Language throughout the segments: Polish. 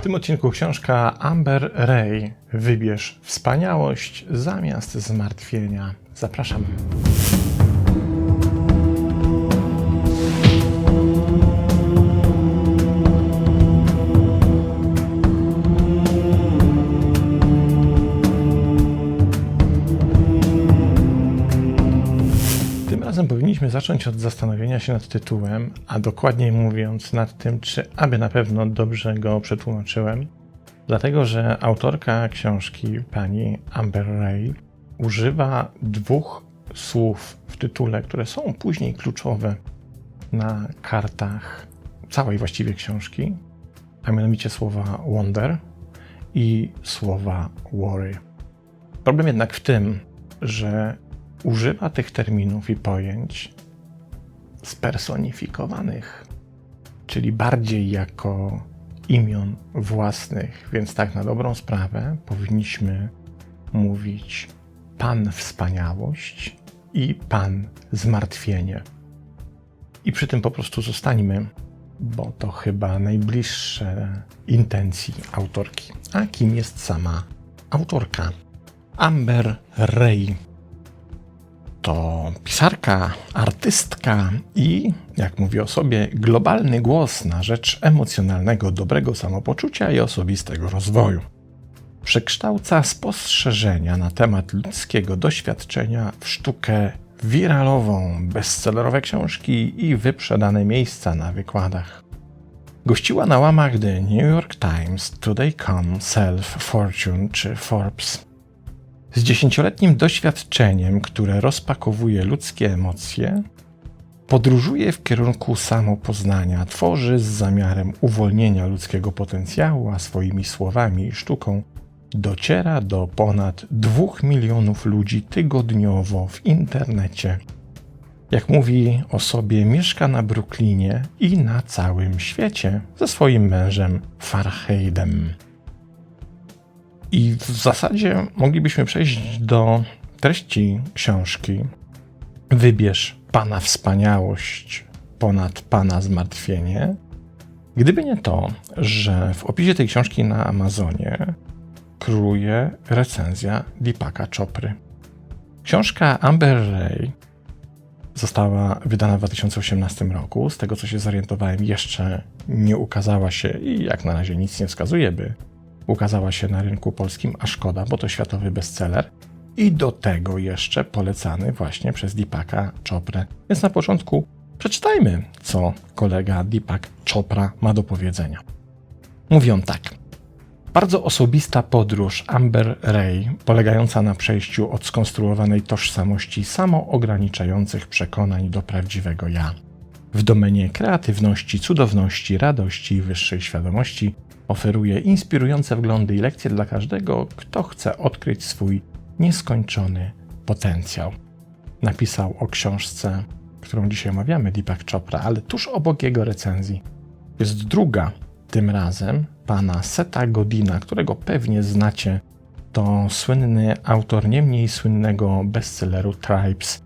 tym odcinku książka Amber Ray Wybierz wspaniałość zamiast zmartwienia. Zapraszam. Powinniśmy zacząć od zastanowienia się nad tytułem, a dokładniej mówiąc nad tym, czy aby na pewno dobrze go przetłumaczyłem. Dlatego, że autorka książki, pani Amber Ray, używa dwóch słów w tytule, które są później kluczowe na kartach całej właściwie książki, a mianowicie słowa wonder i słowa worry. Problem jednak w tym, że używa tych terminów i pojęć spersonifikowanych, czyli bardziej jako imion własnych, więc tak na dobrą sprawę powinniśmy mówić Pan Wspaniałość i Pan Zmartwienie. I przy tym po prostu zostańmy, bo to chyba najbliższe intencji autorki. A kim jest sama autorka? Amber Ray to pisarka, artystka i, jak mówi o sobie, globalny głos na rzecz emocjonalnego, dobrego samopoczucia i osobistego rozwoju. Przekształca spostrzeżenia na temat ludzkiego doświadczenia w sztukę wiralową, bestsellerowe książki i wyprzedane miejsca na wykładach. Gościła na łamach The New York Times, Today.com, Self, Fortune czy Forbes. Z dziesięcioletnim doświadczeniem, które rozpakowuje ludzkie emocje, podróżuje w kierunku samopoznania, tworzy z zamiarem uwolnienia ludzkiego potencjału, a swoimi słowami i sztuką dociera do ponad dwóch milionów ludzi tygodniowo w internecie. Jak mówi o sobie, mieszka na Brooklynie i na całym świecie ze swoim mężem Farheidem. I w zasadzie moglibyśmy przejść do treści książki. Wybierz Pana wspaniałość ponad Pana zmartwienie. Gdyby nie to, że w opisie tej książki na Amazonie króluje recenzja Deepaka Chopry. Książka Amber Ray została wydana w 2018 roku. Z tego co się zorientowałem, jeszcze nie ukazała się i jak na razie nic nie wskazuje, by ukazała się na rynku polskim, a szkoda, bo to światowy bestseller. I do tego jeszcze polecany właśnie przez Deepaka Choprę. Więc na początku przeczytajmy, co kolega Deepak Chopra ma do powiedzenia. Mówi on tak. Bardzo osobista podróż Amber Ray, polegająca na przejściu od skonstruowanej tożsamości samoograniczających przekonań do prawdziwego ja. W domenie kreatywności, cudowności, radości i wyższej świadomości oferuje inspirujące wglądy i lekcje dla każdego, kto chce odkryć swój nieskończony potencjał. Napisał o książce, którą dzisiaj omawiamy, Deepak Chopra, ale tuż obok jego recenzji jest druga, tym razem pana Seta Godina, którego pewnie znacie. To słynny autor nie mniej słynnego bestselleru Tribes.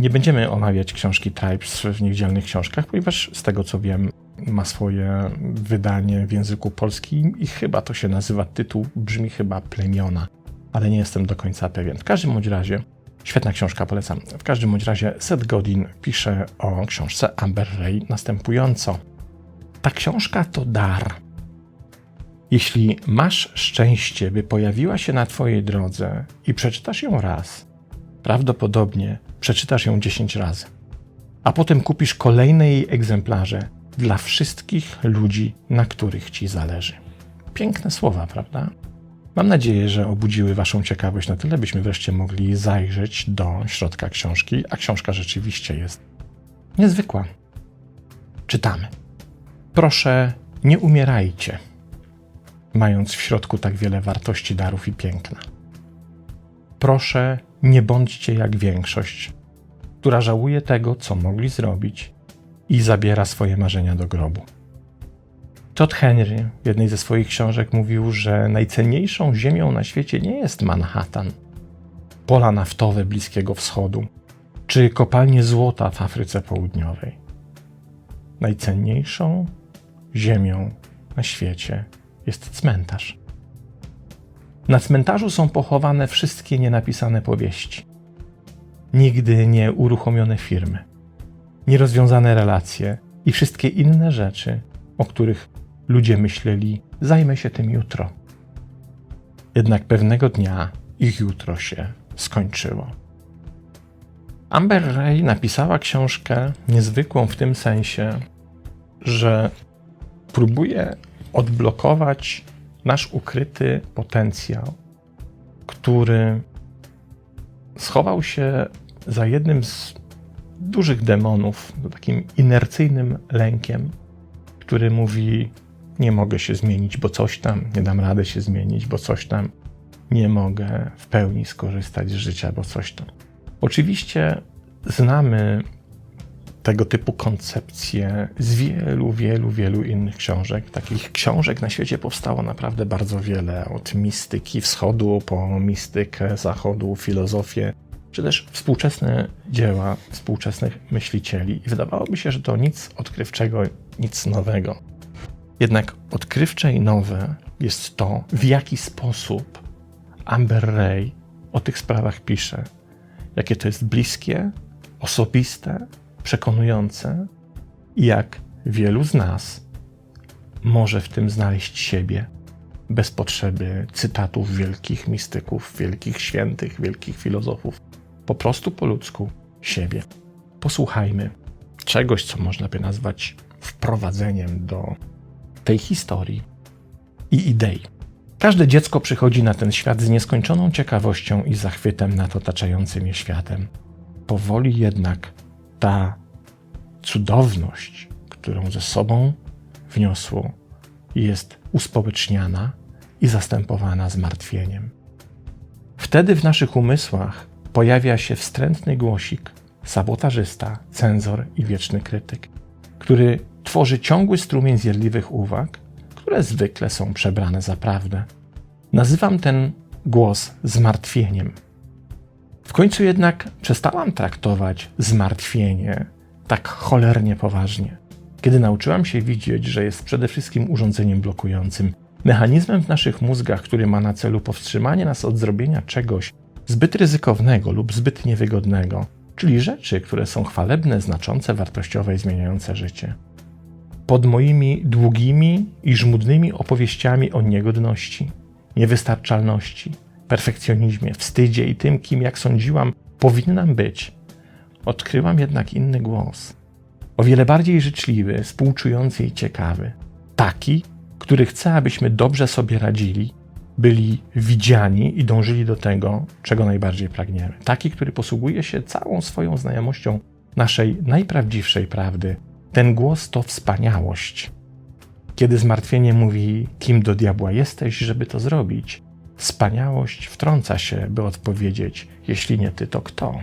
Nie będziemy omawiać książki Tribes w niedzielnych książkach, ponieważ z tego co wiem, ma swoje wydanie w języku polskim i chyba to się nazywa, tytuł brzmi chyba Plemiona, ale nie jestem do końca pewien. W każdym bądź razie, świetna książka, polecam. W każdym bądź razie Seth Godin pisze o książce Amber Ray następująco. Ta książka to dar. Jeśli masz szczęście, by pojawiła się na Twojej drodze i przeczytasz ją raz, prawdopodobnie przeczytasz ją 10 razy, a potem kupisz kolejne jej egzemplarze dla wszystkich ludzi, na których Ci zależy. Piękne słowa, prawda? Mam nadzieję, że obudziły Waszą ciekawość na tyle, byśmy wreszcie mogli zajrzeć do środka książki, a książka rzeczywiście jest niezwykła. Czytamy. Proszę, nie umierajcie, mając w środku tak wiele wartości, darów i piękna. Proszę, nie bądźcie jak większość, która żałuje tego, co mogli zrobić i zabiera swoje marzenia do grobu. Todd Henry w jednej ze swoich książek mówił, że najcenniejszą ziemią na świecie nie jest Manhattan, pola naftowe Bliskiego Wschodu czy kopalnie złota w Afryce Południowej. Najcenniejszą ziemią na świecie jest cmentarz. Na cmentarzu są pochowane wszystkie nienapisane powieści, nigdy nie uruchomione firmy, nierozwiązane relacje i wszystkie inne rzeczy, o których ludzie myśleli, zajmę się tym jutro. Jednak pewnego dnia ich jutro się skończyło. Amber Ray napisała książkę niezwykłą w tym sensie, że próbuje odblokować nasz ukryty potencjał, który schował się za jednym z dużych demonów, takim inercyjnym lękiem, który mówi: Nie mogę się zmienić, bo coś tam, nie dam rady się zmienić, bo coś tam, nie mogę w pełni skorzystać z życia, bo coś tam. Oczywiście znamy tego typu koncepcje z wielu, wielu, wielu innych książek. Takich książek na świecie powstało naprawdę bardzo wiele, od mistyki wschodu po mistykę zachodu, filozofię, czy też współczesne dzieła współczesnych myślicieli. I wydawałoby się, że to nic odkrywczego, nic nowego. Jednak odkrywcze i nowe jest to, w jaki sposób Amber Ray o tych sprawach pisze. Jakie to jest bliskie, osobiste, przekonujące jak wielu z nas może w tym znaleźć siebie bez potrzeby cytatów wielkich mistyków, wielkich świętych, wielkich filozofów. Po prostu po ludzku siebie. Posłuchajmy czegoś, co można by nazwać wprowadzeniem do tej historii i idei. Każde dziecko przychodzi na ten świat z nieskończoną ciekawością i zachwytem nad otaczającym je światem. Powoli jednak ta cudowność, którą ze sobą wniosło, jest uspołeczniana i zastępowana zmartwieniem. Wtedy w naszych umysłach pojawia się wstrętny głosik, sabotażysta, cenzor i wieczny krytyk, który tworzy ciągły strumień zjedliwych uwag, które zwykle są przebrane za prawdę. Nazywam ten głos zmartwieniem. W końcu jednak przestałam traktować zmartwienie tak cholernie poważnie, kiedy nauczyłam się widzieć, że jest przede wszystkim urządzeniem blokującym, mechanizmem w naszych mózgach, który ma na celu powstrzymanie nas od zrobienia czegoś zbyt ryzykownego lub zbyt niewygodnego, czyli rzeczy, które są chwalebne, znaczące, wartościowe i zmieniające życie. Pod moimi długimi i żmudnymi opowieściami o niegodności, niewystarczalności, perfekcjonizmie, wstydzie i tym, kim, jak sądziłam, powinnam być, odkryłam jednak inny głos. O wiele bardziej życzliwy, współczujący i ciekawy. Taki, który chce, abyśmy dobrze sobie radzili, byli widziani i dążyli do tego, czego najbardziej pragniemy. Taki, który posługuje się całą swoją znajomością naszej najprawdziwszej prawdy. Ten głos to wspaniałość. Kiedy zmartwienie mówi, kim do diabła jesteś, żeby to zrobić, Wspaniałość wtrąca się, by odpowiedzieć: Jeśli nie ty, to kto?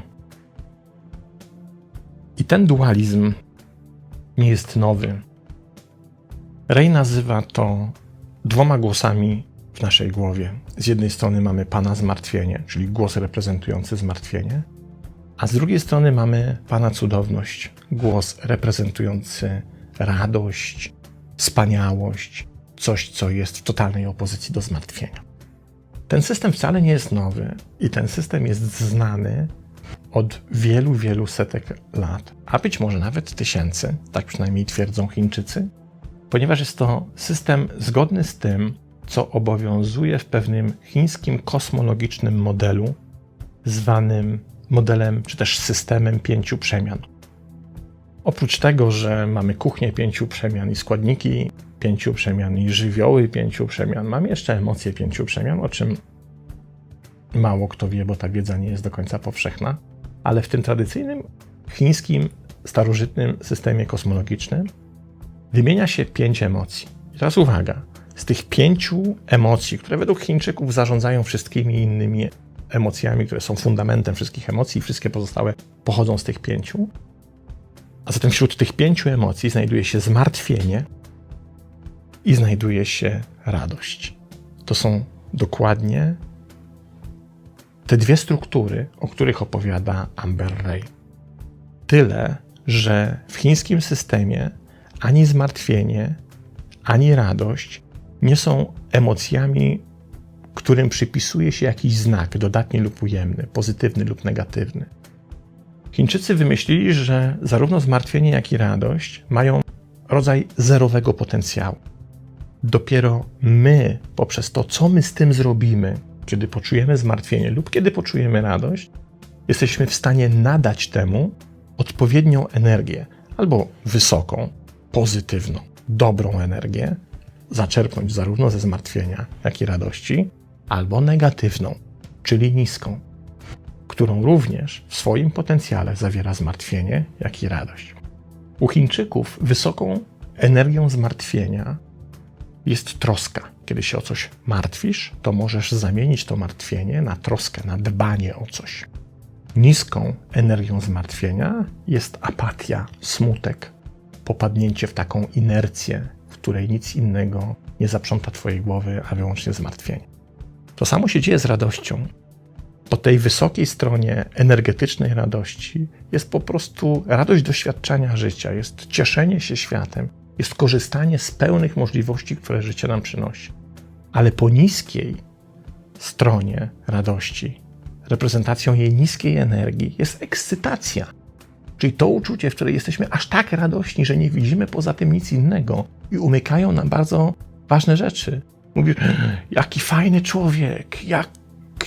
I ten dualizm nie jest nowy. Rej nazywa to dwoma głosami w naszej głowie. Z jednej strony mamy Pana zmartwienie, czyli głos reprezentujący zmartwienie, a z drugiej strony mamy Pana cudowność, głos reprezentujący radość, wspaniałość, coś, co jest w totalnej opozycji do zmartwienia. Ten system wcale nie jest nowy i ten system jest znany od wielu, wielu setek lat, a być może nawet tysięcy, tak przynajmniej twierdzą Chińczycy, ponieważ jest to system zgodny z tym, co obowiązuje w pewnym chińskim kosmologicznym modelu, zwanym modelem czy też systemem pięciu przemian. Oprócz tego, że mamy kuchnię pięciu przemian i składniki pięciu przemian i żywioły pięciu przemian. Mam jeszcze emocje pięciu przemian, o czym mało kto wie, bo ta wiedza nie jest do końca powszechna. Ale w tym tradycyjnym chińskim, starożytnym systemie kosmologicznym wymienia się pięć emocji. I teraz uwaga, z tych pięciu emocji, które według Chińczyków zarządzają wszystkimi innymi emocjami, które są fundamentem wszystkich emocji, wszystkie pozostałe pochodzą z tych pięciu. A zatem wśród tych pięciu emocji znajduje się zmartwienie, i znajduje się radość. To są dokładnie te dwie struktury, o których opowiada Amber Ray. Tyle, że w chińskim systemie ani zmartwienie, ani radość nie są emocjami, którym przypisuje się jakiś znak dodatni lub ujemny, pozytywny lub negatywny. Chińczycy wymyślili, że zarówno zmartwienie, jak i radość mają rodzaj zerowego potencjału. Dopiero my, poprzez to, co my z tym zrobimy, kiedy poczujemy zmartwienie lub kiedy poczujemy radość, jesteśmy w stanie nadać temu odpowiednią energię, albo wysoką, pozytywną, dobrą energię, zaczerpnąć zarówno ze zmartwienia, jak i radości, albo negatywną, czyli niską, którą również w swoim potencjale zawiera zmartwienie, jak i radość. U Chińczyków wysoką energią zmartwienia jest troska. Kiedy się o coś martwisz, to możesz zamienić to martwienie na troskę, na dbanie o coś. Niską energią zmartwienia jest apatia, smutek, popadnięcie w taką inercję, w której nic innego nie zaprząta Twojej głowy, a wyłącznie zmartwienie. To samo się dzieje z radością. Po tej wysokiej stronie energetycznej radości jest po prostu radość doświadczenia życia, jest cieszenie się światem, jest korzystanie z pełnych możliwości, które życie nam przynosi. Ale po niskiej stronie radości, reprezentacją jej niskiej energii jest ekscytacja. Czyli to uczucie, w którym jesteśmy aż tak radośni, że nie widzimy poza tym nic innego i umykają nam bardzo ważne rzeczy. Mówisz, jaki fajny człowiek, jak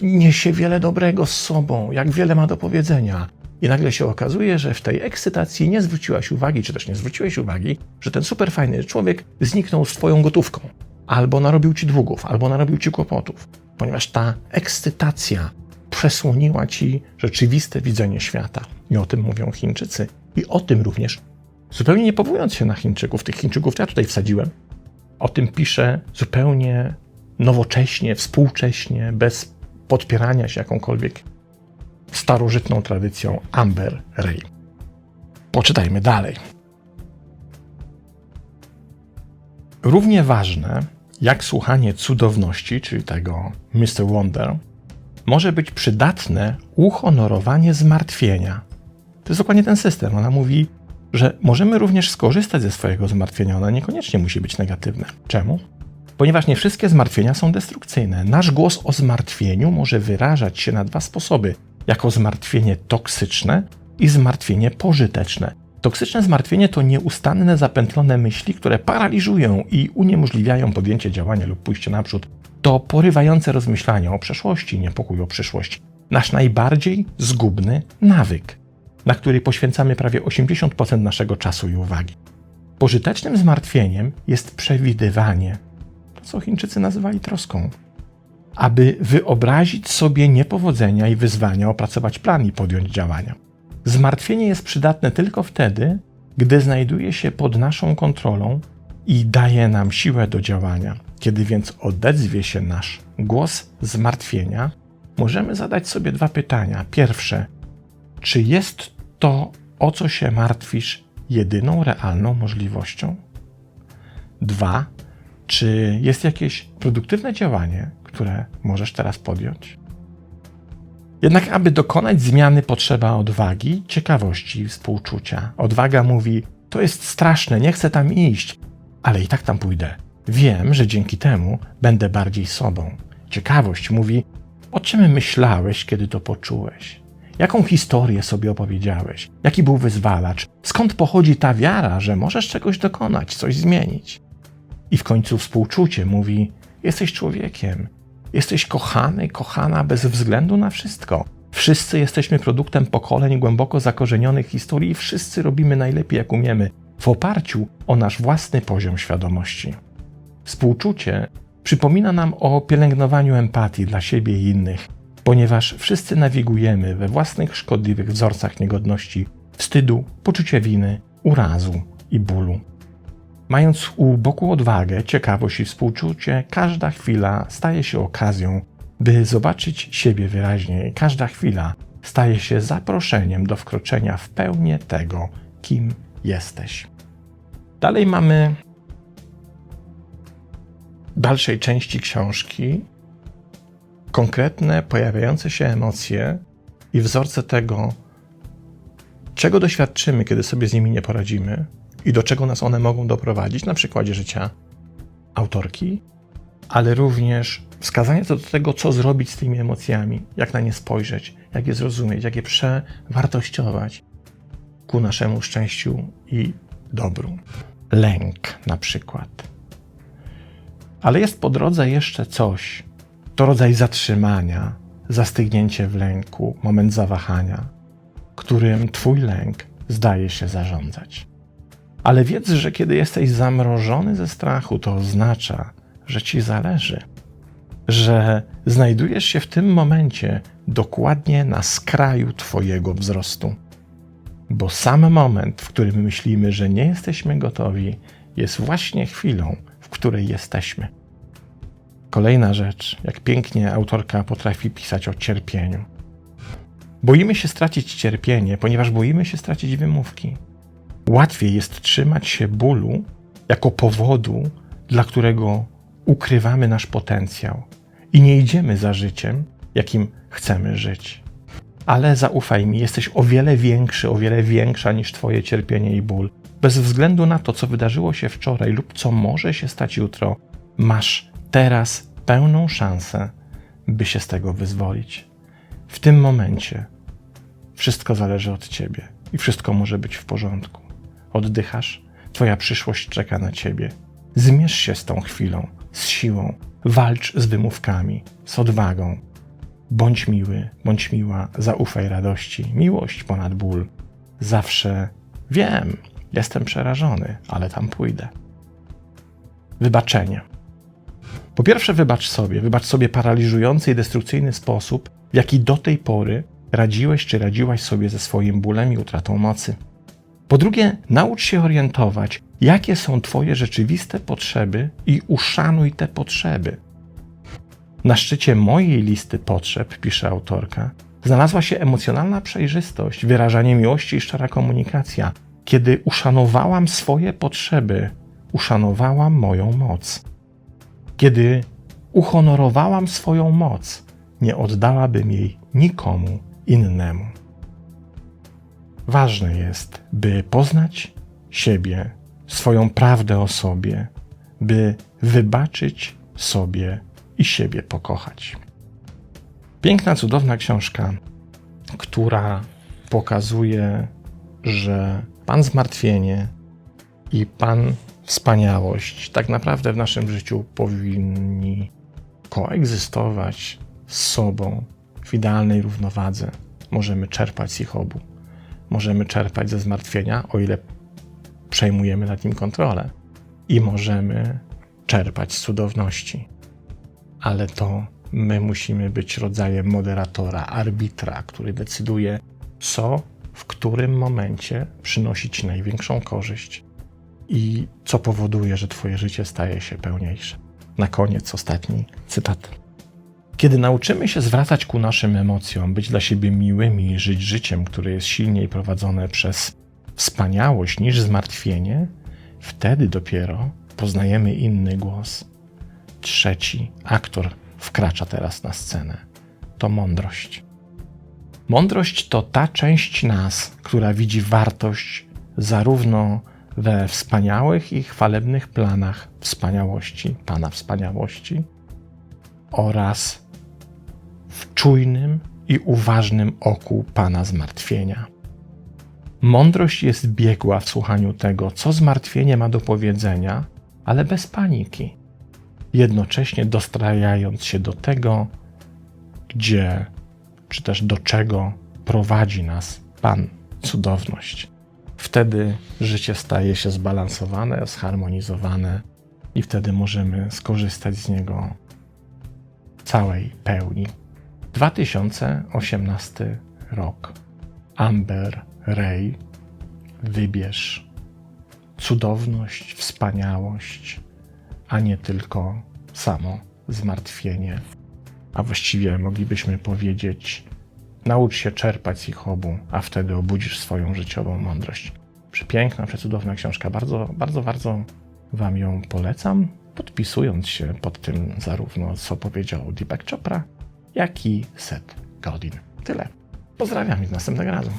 niesie wiele dobrego z sobą, jak wiele ma do powiedzenia. I nagle się okazuje, że w tej ekscytacji nie zwróciłaś uwagi, czy też nie zwróciłeś uwagi, że ten super fajny człowiek zniknął z twoją gotówką, albo narobił ci długów, albo narobił ci kłopotów, ponieważ ta ekscytacja przesłoniła ci rzeczywiste widzenie świata. I o tym mówią Chińczycy. I o tym również, zupełnie nie powołując się na Chińczyków, tych Chińczyków ja tutaj wsadziłem, o tym pisze zupełnie nowocześnie, współcześnie, bez podpierania się jakąkolwiek starożytną tradycją Amber Ray. Poczytajmy dalej. Równie ważne jak słuchanie cudowności, czyli tego Mr. Wonder, może być przydatne uhonorowanie zmartwienia. To jest dokładnie ten system. Ona mówi, że możemy również skorzystać ze swojego zmartwienia. Ona niekoniecznie musi być negatywne. Czemu? Ponieważ nie wszystkie zmartwienia są destrukcyjne. Nasz głos o zmartwieniu może wyrażać się na dwa sposoby: jako zmartwienie toksyczne i zmartwienie pożyteczne. Toksyczne zmartwienie to nieustanne, zapętlone myśli, które paraliżują i uniemożliwiają podjęcie działania lub pójście naprzód. To porywające rozmyślania o przeszłości, niepokój o przyszłość. Nasz najbardziej zgubny nawyk, na który poświęcamy prawie 80% naszego czasu i uwagi. Pożytecznym zmartwieniem jest przewidywanie, to co Chińczycy nazywali troską, aby wyobrazić sobie niepowodzenia i wyzwania, opracować plan i podjąć działania. Zmartwienie jest przydatne tylko wtedy, gdy znajduje się pod naszą kontrolą i daje nam siłę do działania. Kiedy więc odezwie się nasz głos zmartwienia, możemy zadać sobie dwa pytania. Pierwsze, czy jest to, o co się martwisz, jedyną realną możliwością? Dwa, czy jest jakieś produktywne działanie, które możesz teraz podjąć? Jednak, aby dokonać zmiany, potrzeba odwagi, ciekawości i współczucia. Odwaga mówi: To jest straszne, nie chcę tam iść, ale i tak tam pójdę. Wiem, że dzięki temu będę bardziej sobą. Ciekawość mówi: O czym myślałeś, kiedy to poczułeś? Jaką historię sobie opowiedziałeś? Jaki był wyzwalacz? Skąd pochodzi ta wiara, że możesz czegoś dokonać, coś zmienić? I w końcu współczucie mówi: Jesteś człowiekiem, jesteś kochany, kochana bez względu na wszystko. Wszyscy jesteśmy produktem pokoleń głęboko zakorzenionych historii i wszyscy robimy najlepiej, jak umiemy, w oparciu o nasz własny poziom świadomości. Współczucie przypomina nam o pielęgnowaniu empatii dla siebie i innych, ponieważ wszyscy nawigujemy we własnych szkodliwych wzorcach niegodności, wstydu, poczucia winy, urazu i bólu. Mając u boku odwagę, ciekawość i współczucie, każda chwila staje się okazją, by zobaczyć siebie wyraźniej. Każda chwila staje się zaproszeniem do wkroczenia w pełnię tego, kim jesteś. Dalej mamy dalszej części książki konkretne, pojawiające się emocje i wzorce tego, czego doświadczymy, kiedy sobie z nimi nie poradzimy i do czego nas one mogą doprowadzić, na przykładzie życia autorki, ale również wskazanie co do tego, co zrobić z tymi emocjami, jak na nie spojrzeć, jak je zrozumieć, jak je przewartościować ku naszemu szczęściu i dobru. Lęk na przykład. Ale jest po drodze jeszcze coś. To rodzaj zatrzymania, zastygnięcie w lęku, moment zawahania, którym Twój lęk zdaje się zarządzać. Ale wiedz, że kiedy jesteś zamrożony ze strachu, to oznacza, że Ci zależy, że znajdujesz się w tym momencie dokładnie na skraju Twojego wzrostu. Bo sam moment, w którym myślimy, że nie jesteśmy gotowi, jest właśnie chwilą, w której jesteśmy. Kolejna rzecz, jak pięknie autorka potrafi pisać o cierpieniu. Boimy się stracić cierpienie, ponieważ boimy się stracić wymówki. Łatwiej jest trzymać się bólu jako powodu, dla którego ukrywamy nasz potencjał i nie idziemy za życiem, jakim chcemy żyć. Ale zaufaj mi, jesteś o wiele większy, o wiele większa niż Twoje cierpienie i ból. Bez względu na to, co wydarzyło się wczoraj lub co może się stać jutro, masz teraz pełną szansę, by się z tego wyzwolić. W tym momencie wszystko zależy od Ciebie i wszystko może być w porządku. Oddychasz, Twoja przyszłość czeka na Ciebie. Zmierz się z tą chwilą, z siłą, walcz z wymówkami, z odwagą. Bądź miły, bądź miła, zaufaj radości, miłość ponad ból. Zawsze wiem, jestem przerażony, ale tam pójdę. Wybaczenie. Po pierwsze, wybacz sobie, wybacz sobie paraliżujący i destrukcyjny sposób, w jaki do tej pory radziłeś czy radziłaś sobie ze swoim bólem i utratą mocy. Po drugie, naucz się orientować, jakie są Twoje rzeczywiste potrzeby i uszanuj te potrzeby. Na szczycie mojej listy potrzeb, pisze autorka, znalazła się emocjonalna przejrzystość, wyrażanie miłości i szczera komunikacja. Kiedy uszanowałam swoje potrzeby, uszanowałam moją moc. Kiedy uhonorowałam swoją moc, nie oddałabym jej nikomu innemu. Ważne jest, by poznać siebie, swoją prawdę o sobie, by wybaczyć sobie i siebie pokochać. Piękna, cudowna książka, która pokazuje, że Pan zmartwienie i Pan wspaniałość tak naprawdę w naszym życiu powinni koegzystować z sobą w idealnej równowadze. Możemy czerpać z ich obu. Możemy czerpać ze zmartwienia, o ile przejmujemy nad nim kontrolę, i możemy czerpać z cudowności. Ale to my musimy być rodzajem moderatora, arbitra, który decyduje, co w którym momencie przynosi ci największą korzyść i co powoduje, że Twoje życie staje się pełniejsze. Na koniec ostatni cytat. Kiedy nauczymy się zwracać ku naszym emocjom, być dla siebie miłymi i żyć życiem, które jest silniej prowadzone przez wspaniałość niż zmartwienie, wtedy dopiero poznajemy inny głos. Trzeci aktor wkracza teraz na scenę. To mądrość. Mądrość to ta część nas, która widzi wartość zarówno we wspaniałych i chwalebnych planach wspaniałości, Pana wspaniałości oraz w czujnym i uważnym oku Pana zmartwienia. Mądrość jest biegła w słuchaniu tego, co zmartwienie ma do powiedzenia, ale bez paniki, jednocześnie dostrajając się do tego, gdzie czy też do czego prowadzi nas Pan cudowność. Wtedy życie staje się zbalansowane, zharmonizowane i wtedy możemy skorzystać z niego w całej pełni. 2018 rok. Amber Ray, wybierz cudowność, wspaniałość, a nie tylko samo zmartwienie. A właściwie moglibyśmy powiedzieć, naucz się czerpać z ich obu, a wtedy obudzisz swoją życiową mądrość. Przepiękna, przecudowna książka. Bardzo, bardzo, bardzo Wam ją polecam, podpisując się pod tym zarówno, co powiedział Deepak Chopra, jak i Seth Godin. Tyle. Pozdrawiam i do następnego razu.